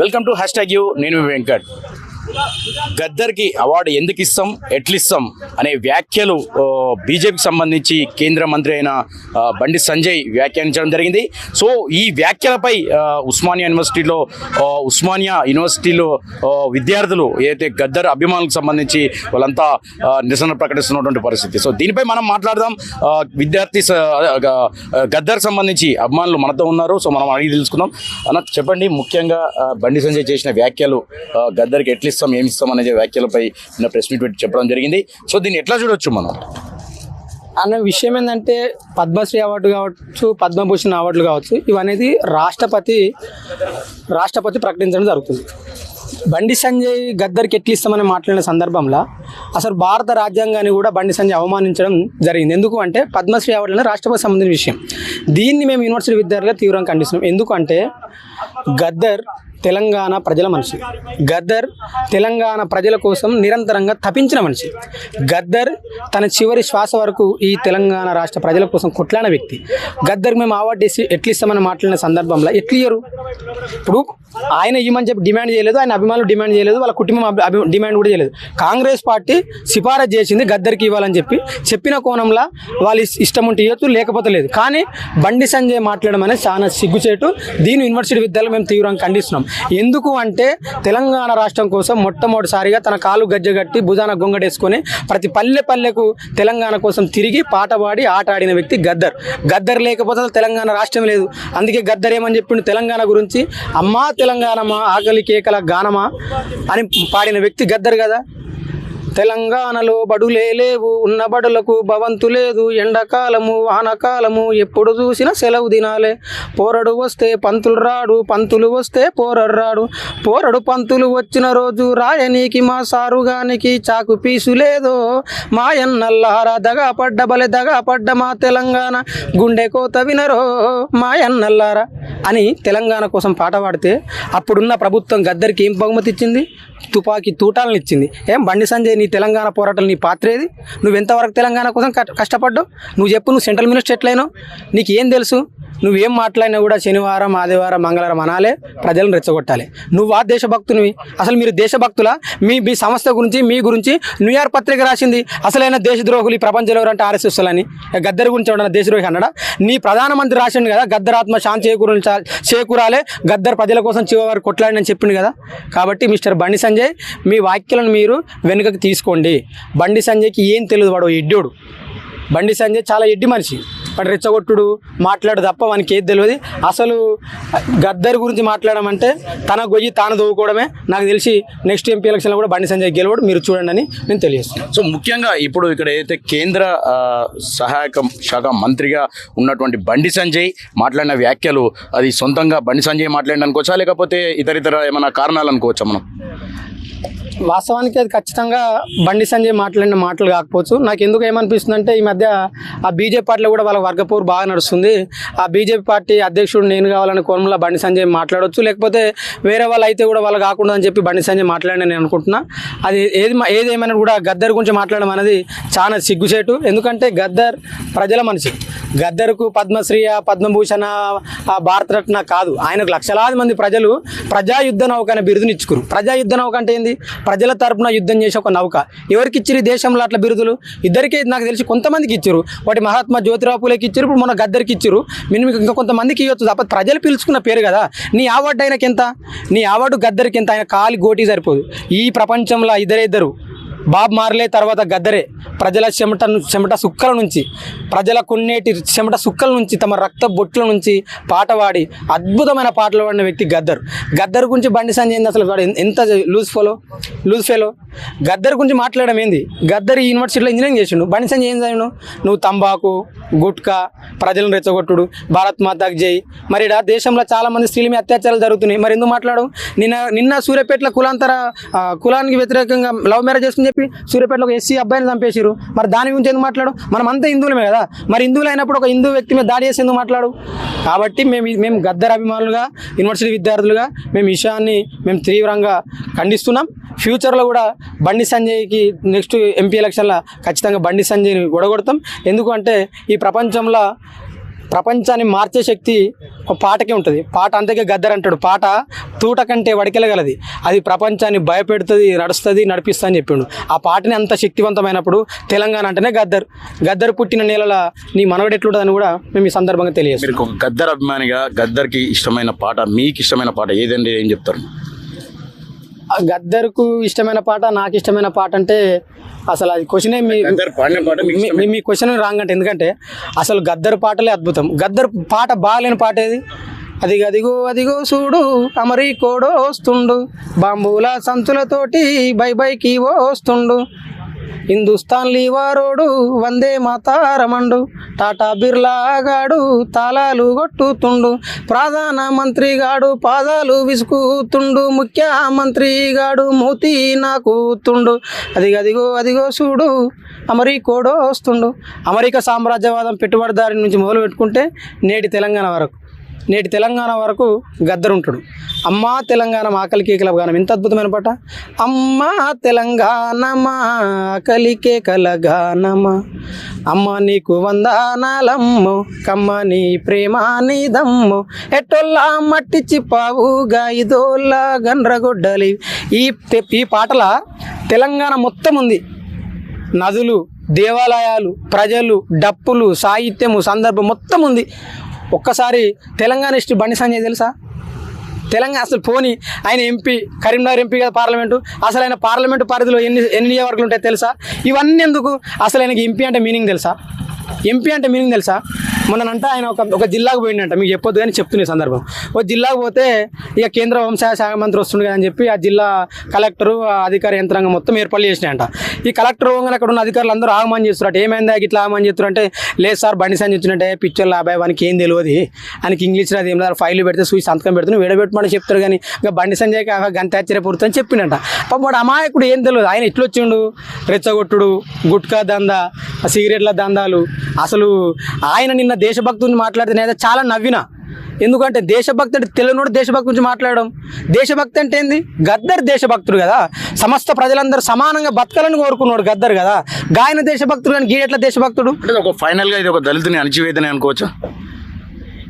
Welcome to hash tag U నేను Venkat. గద్దర్కి award ఎందుకు ఇస్తాం ఎట్లిస్తాం అనే వ్యాఖ్యలు బీజేపీకి సంబంధించి కేంద్ర మంత్రి అయిన బండి సంజయ్ వ్యాఖ్యానించడం జరిగింది. సో ఈ వ్యాఖ్యలపై ఉస్మానియా యూనివర్సిటీలో ఉస్మానియా యూనివర్సిటీలో విద్యార్థులు ఏదైతే గద్దర్ అభిమానులకు సంబంధించి వాళ్ళంతా నిరసన ప్రకటిస్తున్నటువంటి పరిస్థితి. సో దీనిపై మనం మాట్లాడదాం. విద్యార్థి గద్దర్ సంబంధించి అభిమానులు మనతో ఉన్నారు. సో మనం అడిగి తెలుసుకుందాం. అన్న చెప్పండి ముఖ్యంగా బండి సంజయ్ చేసిన వ్యాఖ్యలు గద్దర్కి ఎట్లిస్తాం ఇస్తాం ఏమి ఇస్తాం అనే వ్యాఖ్యలపై నిన్న ప్రెస్ మీట్ పెట్టి చెప్పడం జరిగింది. సో దీన్ని ఎట్లా చూడొచ్చు మనం? అన్న విషయం ఏంటంటే పద్మశ్రీ అవార్డు కావచ్చు పద్మభూషణ్ అవార్డులు కావచ్చు ఇవనేది రాష్ట్రపతి రాష్ట్రపతి ప్రకటించడం జరుగుతుంది. బండి సంజయ్ గద్దర్కి ఎట్లు ఇస్తామని మాట్లాడిన సందర్భంలో అసలు భారత రాజ్యాంగాన్ని కూడా బండి సంజయ్ అవమానించడం జరిగింది. ఎందుకు అంటే పద్మశ్రీ అవార్డులను రాష్ట్రపతి సంబంధించిన విషయం. దీన్ని మేము యూనివర్సిటీ విద్యార్థులుగా తీవ్రంగా ఖండిస్తున్నాం. ఎందుకంటే గద్దర్ తెలంగాణ ప్రజల మనిషి. గద్దర్ తెలంగాణ ప్రజల కోసం నిరంతరంగా తపించిన మనిషి. గద్దర్ తన చివరి శ్వాస వరకు ఈ తెలంగాణ రాష్ట్ర ప్రజల కోసం కొట్లాడిన వ్యక్తి. గద్దర్ మేము అవార్డు ఇచ్చి ఎట్లిస్తామని మాట్లాడిన సందర్భంలో ఎట్లియరు ఇప్పుడు ఆయన ఇవ్వమని చెప్పి డిమాండ్ చేయలేదు ఆయన అభిమానులు డిమాండ్ చేయలేదు వాళ్ళ కుటుంబం అభి- డిమాండ్ కూడా చేయలేదు. కాంగ్రెస్ పార్టీ సిఫారసు చేసింది గద్దర్కి ఇవ్వాలని చెప్పి చెప్పిన కోణంలో వాళ్ళు ఇష్టం ఉంటే ఇవ్వచ్చు లేకపోతే లేదు. కానీ బండి సంజయ్ మాట్లాడడం అనేది చాలా సిగ్గుచేటు. దీని యూనివర్సిటీ విద్యాలయం మేము తీవ్రంగా ఖండిస్తున్నాం. ఎందుకు అంటే తెలంగాణ రాష్ట్రం కోసం మొట్టమొదటిసారిగా తన కాలు గజ్జగట్టి భుజాన గొంగడేసుకొని ప్రతి పల్లె పల్లెకు తెలంగాణ కోసం తిరిగి పాట పాడి ఆట ఆడిన వ్యక్తి గద్దర్. గద్దర్ లేకపోతే తెలంగాణ రాష్ట్రం లేదు. అందుకే గద్దర్ ఏమని చెప్పిండు? తెలంగాణ గురించి. అమ్మా తెలంగాణమా ఆకలి కేకల గానమా అని పాడిన వ్యక్తి గద్దర్ కదా. తెలంగాణలో బడులే లేవు ఉన్న బడులకు భవంతు లేదు. ఎండాకాలము వానకాలము ఎప్పుడు చూసినా సెలవు దినాలే. పోరడు వస్తే పంతులు రాడు పంతులు వస్తే పోరడు రాడు. పోరడు పంతులు వచ్చిన రోజు రాయనీకి మా సారుగానికి చాకు పీసు లేదో. మాయన్నల్లారా దగా పడ్డ బలె దగా పడ్డ మా తెలంగాణ గుండె కోత వినరో. మాయన్నల్లారా అని తెలంగాణ కోసం పాట పాడితే అప్పుడున్న ప్రభుత్వం గద్దరికి ఏం బహుమతి ఇచ్చింది? తుపాకీ తూటాలను ఇచ్చింది. ఏం బండి సంజయ్ నీ తెలంగాణ పోరాటం నీ పాత్రేది నువ్వు ఎంతవరకు తెలంగాణ కోసం కష్ట- కష్టపడ్డావు? నువ్వు చెప్పు నువ్వు సెంట్రల్ మినిస్టర్ ఎట్లయినావు? నీకు ఏం తెలుసు? నువ్వేం మాట్లాడినా కూడా శనివారం ఆదివారం మంగళవారం అనాలే ప్రజలను రెచ్చగొట్టాలి. నువ్వు ఆ దేశభక్తునివి. అసలు మీరు దేశభక్తుల? మీ మీ సంస్థ గురించి మీ గురించి న్యూయార్క్ పత్రిక రాసింది. అసలైన దేశద్రోహులు ఈ ప్రపంచంలో ఎవరంటే ఆర్ఎస్ఎస్లని గద్దర్ గురించి ఉండడం దేశద్రోహి అన్నాడా? నీ ప్రధానమంత్రి రాసిండు కదా గద్దర్ ఆత్మ శాంతి చేకూరించా చేకూరాలే గద్దర్ ప్రజల కోసం చివరి కొట్లాడని చెప్పిండు కదా. కాబట్టి మిస్టర్ బండి సంజయ్ మీ వాక్యాలను మీరు వెనుకకు తీసుకోండి. బండి సంజయ్కి ఏం తెలియదు వాడు ఎడ్డోడు బండి సంజయ్ చాలా ఎడ్డి మనిషి. వాడు రెచ్చగొట్టుడు మాట్లాడు తప్ప వానికి ఏది తెలియదు అసలు గద్దర్ గురించి మాట్లాడమంటే తన గొయ్యి తాను దోవుకోవడమే నాకు తెలిసి నెక్స్ట్ ఎంపీ ఎలక్షన్లో కూడా బండి సంజయ్ గెలవడు మీరు చూడండి అని నేను తెలియజేస్తున్నాను. సో ముఖ్యంగా ఇప్పుడు ఇక్కడ ఏదైతే కేంద్ర సహాయక శాఖ మంత్రిగా ఉన్నటువంటి బండి సంజయ్ మాట్లాడిన వ్యాఖ్యలు అది సొంతంగా బండి సంజయ్ మాట్లాడిన అనుకోవచ్చా? లేకపోతే ఇతర ఇతర ఏమైనా కారణాలు అనుకోవచ్చా మనం? వాస్తవానికి అది ఖచ్చితంగా బండి సంజయ్ మాట్లాడిన మాటలు కాకపోవచ్చు. నాకు ఎందుకు ఏమనిపిస్తుంది అంటే ఈ మధ్య ఆ బీజేపీ పార్టీలో కూడా వాళ్ళ వర్గపూర్ బాగా నడుస్తుంది. ఆ బీజేపీ పార్టీ అధ్యక్షుడు నేను కావాలని కోణంలో బండి సంజయ్ మాట్లాడవచ్చు లేకపోతే వేరే వాళ్ళు అయితే కూడా వాళ్ళు కాకుండా అని చెప్పి బండి సంజయ్ మాట్లాడని నేను అనుకుంటున్నా. అది ఏది ఏది ఏమైనా కూడా గద్దర్ గురించి మాట్లాడడం అనేది చాలా సిగ్గుచేటు. ఎందుకంటే గద్దర్ ప్రజల మనిషి. గద్దర్కు పద్మశ్రీ పద్మభూషణ ఆ భారతరత్న కాదు. ఆయనకు లక్షలాది మంది ప్రజలు ప్రజాయుద్ధ నౌక అనే బిరుదుని ఇచ్చుకురు. ప్రజా నౌక అంటే ఏంది? ప్రజల తరపున యుద్ధం చేసే ఒక నౌక. ఎవరికి ఇచ్చారు ఈ దేశంలో అట్లా బిరుదులు? ఇద్దరికే నాకు తెలిసి కొంతమందికి ఇచ్చారు వాటి మహాత్మా జ్యోతిరావు పూలేకి ఇచ్చారు ఇప్పుడు మన గద్దరికి ఇచ్చారు మినిమం ఇంకా కొంతమందికి ఇవ్వచ్చు. తప్ప ప్రజలు పిలుచుకున్న పేరు కదా. నీ అవార్డు ఆయనకి ఎంత నీ అవార్డు గద్దరికి ఎంత? ఆయన కాలి గోటి సరిపోదు. ఈ ప్రపంచంలో ఇద్దరే ఇద్దరు. బాబ్ మార్లే తర్వాత గద్దరే. ప్రజల చెమట చెమట సుక్కల నుంచి ప్రజల కొన్నేటి చెమట సుక్కల నుంచి తమ రక్త బొట్ల నుంచి పాట పాడి అద్భుతమైన పాటలు పాడిన వ్యక్తి గద్దరు. గద్దర్ గురించి బండి సంజయ్ అసలు వాడు ఎంత loose fellow? Loose fellow? Gaddar గురించి మాట్లాడడం ఏంది? గద్దర్ యూనివర్సిటీలో ఇంజనీరింగ్ చేసిండు. బండి సంజయ్ ఏం చేయను నువ్వు తంబాకు గుట్కా ప్రజలను రెచ్చగొట్టుడు భారత్ మాతాకు జై. మరి ఇలా దేశంలో చాలామంది స్త్రీల మీద అత్యాచారాలు జరుగుతున్నాయి. మరి ఎందుకు మాట్లాడు నిన్న నిన్న సూర్యాపేటలో కులాంతర కులానికి వ్యతిరేకంగా లవ్ మ్యారేజ్ చేసుకుని చెప్పి సూర్యాపేటలో ఒక ఎస్సీ అబ్బాయిని చంపేశారు మరి దాని గురించి ఎందుకు మాట్లాడు? మనం అంతా హిందువులమే కదా. మరి హిందువులు అయినప్పుడు ఒక హిందూ వ్యక్తి మీద దాడి చేసి ఎందుకు మాట్లాడు? కాబట్టి మేము మేము గద్దర్ అభిమానులుగా యూనివర్సిటీ విద్యార్థులుగా మేము విషయాన్ని మేము తీవ్రంగా ఖండిస్తున్నాం. ఫ్యూచర్లో కూడా బండి సంజయ్కి నెక్స్ట్ ఎంపీ ఎలక్షన్లో ఖచ్చితంగా బండి సంజయ్ని గొడగొడతాం ఎందుకంటే ఈ ప్రపంచంలో ప్రపంచాన్ని మార్చే శక్తి ఒక పాటకే ఉంటుంది. పాట అంతకే గద్దర్ అంటాడు. పాట తూట కంటే వడికెలగలది అది ప్రపంచాన్ని భయపెడుతుంది నడుస్తుంది నడిపిస్తుంది అని చెప్పిండు. ఆ పాటని అంత శక్తివంతమైనప్పుడు తెలంగాణ అంటేనే గద్దర్. గద్దర్ పుట్టిన నేలల నీ మనవడు ఎట్లుంటుందని కూడా మేము ఈ సందర్భంగా తెలియజేస్తాం గద్దర్ అభిమానిగా గద్దర్కి ఇష్టమైన పాట మీకు ఇష్టమైన పాట ఏదండి? ఏం చెప్తారు? గద్దర్కు ఇష్టమైన పాట నాకు ఇష్టమైన పాట అంటే అసలు అది క్వశ్చనే మీ మీ- క్వశ్చన్ రాంగ్ అంటే ఎందుకంటే అసలు గద్దర్ పాటలే అద్భుతం. గద్దర్ పాట బాగాలేని పాట ఏది? అది అదిగో అదిగో చూడు అమరి కోడో వస్తుండు బాంబుల సంచులతోటి బై బైకి వస్తుండు. హిందుస్థాన్ లీవారోడు వందే మాతారమండు. టాటా బిర్లాగాడు తాళాలు కొట్టుతుండు. ప్రధాన మంత్రి గాడు పాదాలు విసుకుతుండు. ముఖ్యమంత్రి గాడు మూతి నాకుతుండు. అది అదిగో అదిగో చూడు. అమెరికోడో వస్తుండు అమెరికా సామ్రాజ్యవాదం పెట్టుబడిదారి నుంచి మొదలు పెట్టుకుంటే నేటి తెలంగాణ వరకు. నేటి తెలంగాణ వరకు గద్దరు ఉంటాడు అమ్మా తెలంగాణ మా ఆకలి కేకల గానం ఎంత అద్భుతమైన పాట. అమ్మా తెలంగాణ ఆకలికే ఆకలి కేకల గానమా అమ్మ నీకు వందనాలమ్ము కమ్మ నీ ప్రేమ నీదమ్ము. ఎట్టొల్లా మట్టి చిప్పావుగా ఇదోల్లా గండ్రగొడ్డలి. ఈ ఈ పాటల తెలంగాణ మొత్తం ఉంది. నదులు దేవాలయాలు ప్రజలు డప్పులు సాహిత్యము సందర్భం మొత్తం ఉంది. ఒక్కసారి తెలంగాణ హిస్టరీ బండి సంజయ్ తెలుసా? తెలంగాణ అసలు పోని ఆయన ఎంపీ కరీంనగర్ ఎంపీ కదా పార్లమెంటు. అసలు ఆయన పార్లమెంటు పరిధిలో ఎన్ని ఎన్ని నియోజకవర్గాలు ఉంటాయో తెలుసా? ఇవన్నీ ఎందుకు? అసలు ఆయనకి ఎంపీ అంటే మీనింగ్ తెలుసా? ఎంపీ అంటే మీనింగ్ తెలుసా? మొన్నంటే ఆయన ఒక ఒక జిల్లాకు పోయిండంట. మీకు చెప్పొద్దు కానీ చెప్తున్న సందర్భం. ఒక జిల్లాకు పోతే ఇక కేంద్ర హోంశాఖ శాఖ మంత్రి వస్తుండే కదా అని చెప్పి ఆ జిల్లా కలెక్టరు ఆ అధికార యంత్రాంగం మొత్తం ఏర్పాటు చేసినాయంట. ఈ కలెక్టర్ పోగానే అక్కడ ఉన్న అధికారులు అందరూ ఆగమని చేస్తున్నారు ఏమైందా ఇట్లా ఆగమని చెప్తున్నారు అంటే లేదు సార్ బండి సంచి వచ్చినట్టే పిక్చర్ అబ్బాయి వానికి ఏం తెలియదు ఆయనకి ఇంగ్లీష్ రాదు ఏం లేదు ఫైల్ పెడితే చూసి సంతకం పెడుతున్నా విడబెట్టమని చెప్తారు కానీ ఇంకా బండి సంజయ్కి గంత గంట అని చెప్పిండట. పాపం అమాయకుడు ఏం తెలియదు ఆయన ఎట్లా వచ్చిండు రెచ్చగొట్టుడు గుట్కా దందా సిగరెట్ల దందాలు. అసలు ఆయన నిన్న దేశభక్తుని మాట్లాడితే నేనైతే చాలా నవ్వినా. ఎందుకంటే దేశభక్తి అంటే తెలుగునోడు దేశభక్తి గురించి మాట్లాడడం. దేశభక్తి అంటే ఏంది? గద్దర్ దేశభక్తుడు కదా. సమస్త ప్రజలందరూ సమానంగా బతకాలని కోరుకున్నాడు గద్దర్ కదా. గాయన దేశభక్తుడు కానీ గీయట్ల దేశభక్తుడు? ఒక ఫైనల్గా ఇది ఒక దళితుని అణచివేదని అనుకోవచ్చా?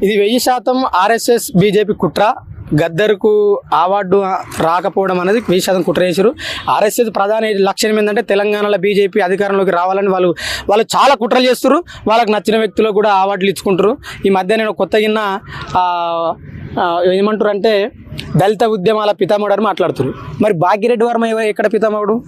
ఇది వెయ్యి శాతం ఆర్ఎస్ఎస్ బీజేపీ కుట్ర. గద్దర్కు అవార్డు రాకపోవడం అనేది వెయ్యి శాతం కుట్ర ఆర్ఎస్ఎస్ ప్రధాన లక్ష్యం ఏంటంటే తెలంగాణలో బీజేపీ అధికారంలోకి రావాలని వాళ్ళు వాళ్ళు చాలా కుట్రలు చేస్తారు వాళ్ళకి నచ్చిన వ్యక్తులు కూడా అవార్డులు ఇచ్చుకుంటారు ఈ మధ్య నేను కొత్త గిన్న ఏమంటారు అంటే దళిత ఉద్యమాల పితామహుడు అని మాట్లాడుతారు మరి భాగ్యరెడ్డి వర్మ ఎక్కడ పితామహుడు?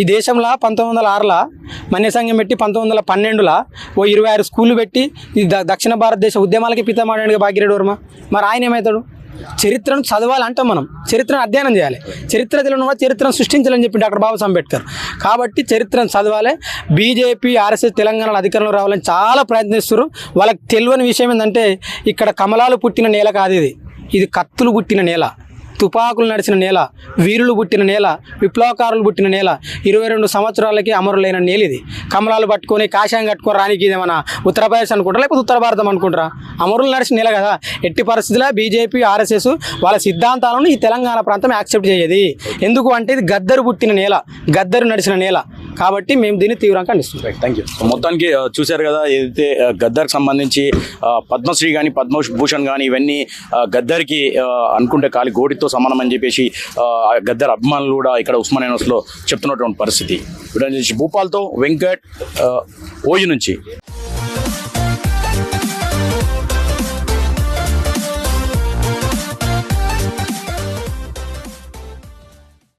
ఈ దేశంలో పంతొమ్మిది వందల ఆరులో మన్య సంఘం పెట్టి పంతొమ్మిది వందల పన్నెండులో ఓ ఇరవై ఆరు స్కూళ్ళు పెట్టి ఈ దక్షిణ భారతదేశ ఉద్యమాలకి పితామహుడు భాగ్యరెడ్డి వర్మ. మరి ఆయన ఏమవుతాడు చరిత్రను చదవాలంటాం మనం. చరిత్రను అధ్యయనం చేయాలి. చరిత్ర తెలియని కూడా చరిత్రను సృష్టించాలని చెప్పి డాక్టర్ బాబాసాహెబ్ అంబేద్కర్. కాబట్టి చరిత్రను చదవాలి. బీజేపీ ఆర్ఎస్ఎస్ తెలంగాణలో అధికారంలో రావాలని చాలా ప్రయత్నిస్తారు వాళ్ళకి తెలియని విషయం ఏంటంటే ఇక్కడ కమలాలు పుట్టిన నేల కాదు ఇది. ఇది కత్తులు పుట్టిన నేల. తుపాకులు నడిచిన నేల వీరులు పుట్టిన నేల విప్లవకారులు పుట్టిన నేల ఇరవై రెండు సంవత్సరాలకి అమరులైన నేల ఇది. కమలాలు పట్టుకొని కాషాయం కట్టుకొని రానికి ఇదేమన్నా ఉత్తరప్రదేశ్ అనుకుంటారా లేకపోతే ఉత్తర భారతం అనుకుంటారా? అమరులు నడిచిన నేల కదా. ఎట్టి పరిస్థితుల్లో బీజేపీ ఆర్ఎస్ఎస్ వాళ్ళ సిద్ధాంతాలను ఈ తెలంగాణ ప్రాంతం యాక్సెప్ట్ చేయదు. ఎందుకు అంటే ఇది గద్దరు పుట్టిన నేల గద్దరు నడిచిన నేల. కాబట్టి మేము దీన్ని తీవ్రంగా ఖండిస్తున్నాం. థ్యాంక్ యూ మొత్తానికి చూశారు కదా ఏదైతే ఆ, గద్దర్కి సంబంధించి పద్మశ్రీ కానీ పద్మభూషణ్ కానీ ఇవన్నీ గద్దర్కి అనుకుంటే కాలి గోడితో సమానం అని చెప్పేసి గద్దర్ అభిమానులు కూడా ఇక్కడ ఉస్మానియా యూనివర్సిటీలో చెప్తున్నటువంటి పరిస్థితి. వీడియో నుంచి భూపాల్తో వెంకట్ ఓయి నుంచి.